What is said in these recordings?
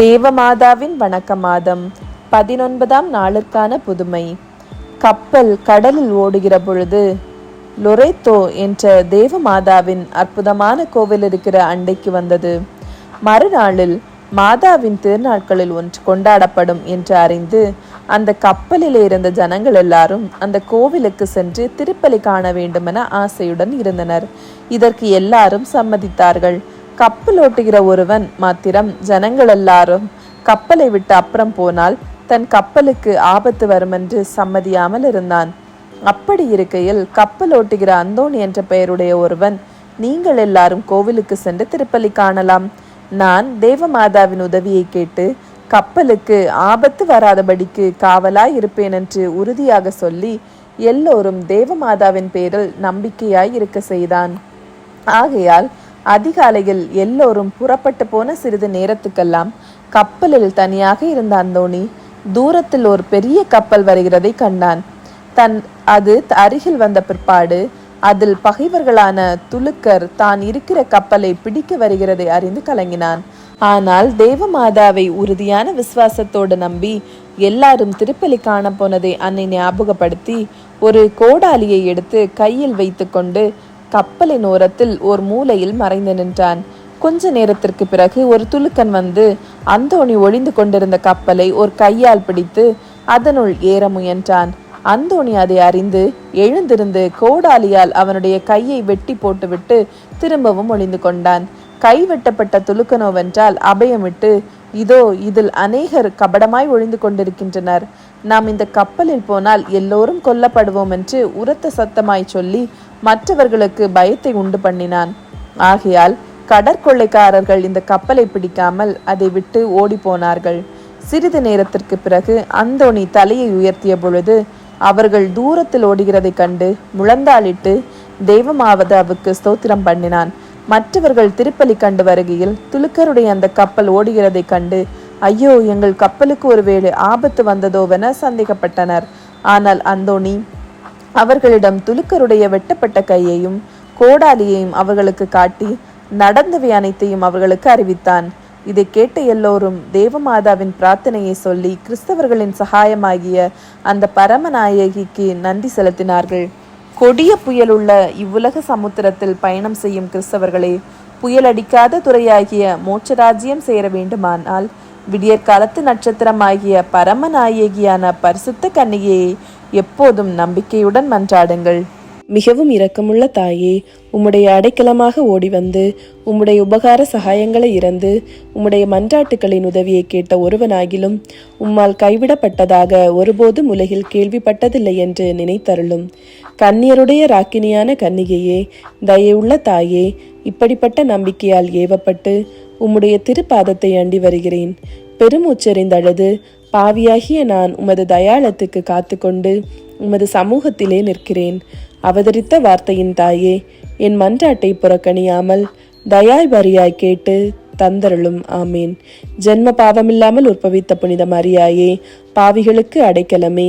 தேவமாதாவின் வணக்க மாதம் பதினொன்பதாம் நாளுக்கான புதுமை. கப்பல் கடலில் ஓடுகிற பொழுது லொரேத்தோ என்ற தேவமாதாவின் அற்புதமான கோவில் இருக்கிற அண்டைக்கு வந்தது. மறுநாளில் மாதாவின் திருநாட்களில் ஒன்று கொண்டாடப்படும் என்று அறிந்து அந்த கப்பலில் இருந்த ஜனங்கள் எல்லாரும் அந்த கோவிலுக்கு சென்று திருப்பலி காண வேண்டுமென ஆசையுடன் இருந்தனர். இதற்கு எல்லாரும் சம்மதித்தார்கள். கப்பல் ஓட்டுகிற ஒருவன் மாத்திரம் ஜனங்கள் எல்லாரும் கப்பலை விட்டு அப்புறம் போனால் தன் கப்பலுக்கு ஆபத்து வருமென்று சம்மதியாமல் இருந்தான். அப்படி இருக்கையில் கப்பல் ஓட்டுகிற அந்தோணி என்ற பெயருடைய ஒருவன் நீங்கள் எல்லாரும் கோவிலுக்கு சென்று திருப்பலி காணலாம். நான் தேவமாதாவின் உதவியை கேட்டு கப்பலுக்கு ஆபத்து வராதபடிக்கு காவலாய் இருப்பேன் என்று உறுதியாக சொல்லி எல்லோரும் தேவமாதாவின் பேரில் நம்பிக்கையாய் இருக்க செய்தான். ஆகையால் அதிகாலையில் எல்லோரும் புறப்பட்டு போன சிறிது நேரத்துக்கெல்லாம் கப்பலில் தனியாக இருந்த அந்தோணி தூரத்தில் ஒரு பெரிய கப்பல் வருகிறதை கண்டான். தன் அது அருகில் வந்த பிற்பாடு அதில் பகைவர்களான துலுக்கர் தான் இருக்கிற கப்பலை பிடிக்க வருகிறதை அறிந்து கலங்கினான். ஆனால் தேவமாதாவை உறுதியான விசுவாசத்தோடு நம்பி எல்லாரும் திருப்பலி காண போனதை அன்னை ஞாபகப்படுத்தி ஒரு கோடாலியை எடுத்து கையில் வைத்துக்கொண்டு கப்பலின் ஓரத்தில் ஒரு மூலையில் மறைந்து நின்றான். கொஞ்ச நேரத்திற்கு பிறகு ஒரு துலுக்கன் வந்து அந்தோணி ஒளிந்து கொண்டிருந்த கப்பலை ஒரு கையால் பிடித்து அதனுள் ஏற முயன்றான். அந்தோணி அதை அறிந்து எழுந்திருந்து கோடாலியால் அவனுடைய கையை வெட்டி போட்டுவிட்டு திரும்பவும் ஒளிந்து கொண்டான். கை வெட்டப்பட்ட துலுக்கனோவென்றால் அபயமிட்டு இதோ இதில் அநேகர் கபடமாய் ஒழிந்து கொண்டிருக்கின்றனர். நாம் இந்த கப்பலில் போனால் எல்லோரும் கொல்லப்படுவோம் என்று உரத்த சத்தமாய் சொல்லி மற்றவர்களுக்கு பயத்தை உண்டு பண்ணினான். ஆகையால் கடற்கொள்ளைக்காரர்கள் இந்த கப்பலை பிடிக்காமல் அதை விட்டு ஓடிப்போனார்கள் சிறிது நேரத்திற்கு பிறகு அந்தோணி தலையை உயர்த்திய பொழுது அவர்கள் தூரத்தில் ஓடுகிறதைக் கண்டு முழந்தாளிட்டு தெய்வமாவதாவுக்கு ஸ்தோத்திரம் பண்ணினான். மற்றவர்கள் திருப்பலி கண்டு வருகையில் துலுக்கருடைய அந்த கப்பல் ஓடுகிறதைக் கண்டு ஐயோ எங்கள் கப்பலுக்கு ஒருவேளை ஆபத்து வந்ததோவென சந்தேகப்பட்டனர். ஆனால் அந்தோணி அவர்களிடம் துலுக்கருடைய வெட்டப்பட்ட கையையும் கோடாலியையும் அவர்களுக்கு காட்டி நடந்தவை அனைத்தையும் அவர்களுக்கு அறிவித்தான். இதை கேட்ட எல்லோரும் தேவமாதாவின் பிரார்த்தனையை சொல்லி கிறிஸ்தவர்களின் சகாயமாகிய அந்த பரமநாயகிக்கு நன்றி செலுத்தினார்கள். கொடிய புயலுள்ள இவ்வுலக சமுத்திரத்தில் பயணம் செய்யும் கிறிஸ்தவர்களே புயலடிக்காத துறையாகிய மோட்சராஜ்யம் சேர வேண்டுமானால் விடியற்காலத்து நட்சத்திரமாகிய பரமநாயகியான பரிசுத்த கன்னிகையை எப்போதும் நம்பிக்கையுடன் மன்றாடுங்கள். மிகவும் இரக்கமுள்ள தாயே உம்முடைய அடைக்கலமாக ஓடி வந்து உம்முடைய உபகார சகாயங்களை இறந்து உம்முடைய மன்றாட்டுகளின் உதவியை கேட்ட ஒருவனாகிலும் உம்மால் கைவிடப்பட்டதாக ஒருபோதும் உலகில் கேள்விப்பட்டதில்லை என்று நினைத்தருளும். கன்னியருடைய ராக்கினியான கன்னிகையே தயவுள்ள தாயே இப்படிப்பட்ட நம்பிக்கையால் ஏவப்பட்டு உம்முடைய திருப்பாதத்தை அண்டி வருகிறேன். பெருமூச்செறிந்தழுது பாவியாகிய நான் உமது தயாளத்துக்கு காத்துக்கொண்டு உமது சமூகத்திலே நிற்கிறேன். அவதரித்த வார்த்தையின் தாயே என் மன்றாட்டை புறக்கணியாமல் தயாய் வரியாய் கேட்டு தந்தருளும். ஆமேன். ஜென்ம பாவமில்லாமல் உற்பவித்த புனித மரியாயே பாவிகளுக்கு அடைக்கலமே.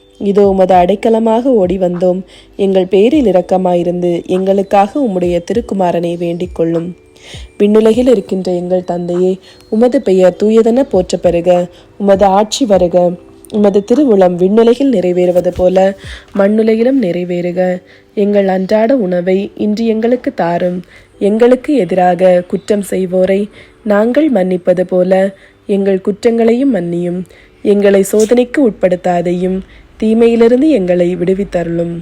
இதோ உமது அடைக்கலமாக ஓடி வந்தோம் எங்கள் பேரில் இரக்கமாயிருந்து எங்களுக்காக உம்முடைய திருக்குமாரனை வேண்டிக் கொள்ளும். விண்ணுலகில் இருக்கின்ற எங்கள் தந்தையே உமது பெயர் தூயதென போற்ற பெறுக. உமது ஆட்சி வருக. உமது திருவுளம் விண்ணுலகில் நிறைவேறுவது போல மண்ணுலகிலும் நிறைவேறுக. எங்கள் அன்றாட உணவை இன்று எங்களுக்கு தாரும். எங்களுக்கு எதிராக குற்றம் செய்வோரை நாங்கள் மன்னிப்பது போல எங்கள் குற்றங்களையும் மன்னியும். எங்களை சோதனைக்கு உட்படுத்தாதையும் தீமையிலிருந்து எங்களை விடுவித்தருளும்.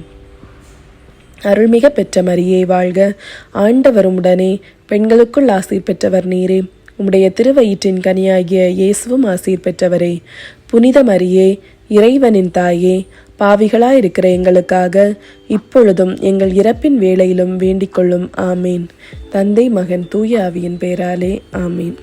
அருள்மிக பெற்ற மரியே வாழ்க. ஆண்டவரும் உடனே பெண்களுக்குள் ஆசீர் பெற்றவர் நீரே. உம்முடைய திருவயிற்றின் கனியாகிய இயேசுவும் ஆசீர் பெற்றவரே. புனித மரியே இறைவனின் தாயே பாவிகளாயிருக்கிற எங்களுக்காக இப்பொழுதும் எங்கள் இறப்பின் வேளையிலும் வேண்டிக் கொள்ளும் ஆமீன். தந்தை மகன் தூய ஆவியின் பேராலே ஆமீன்.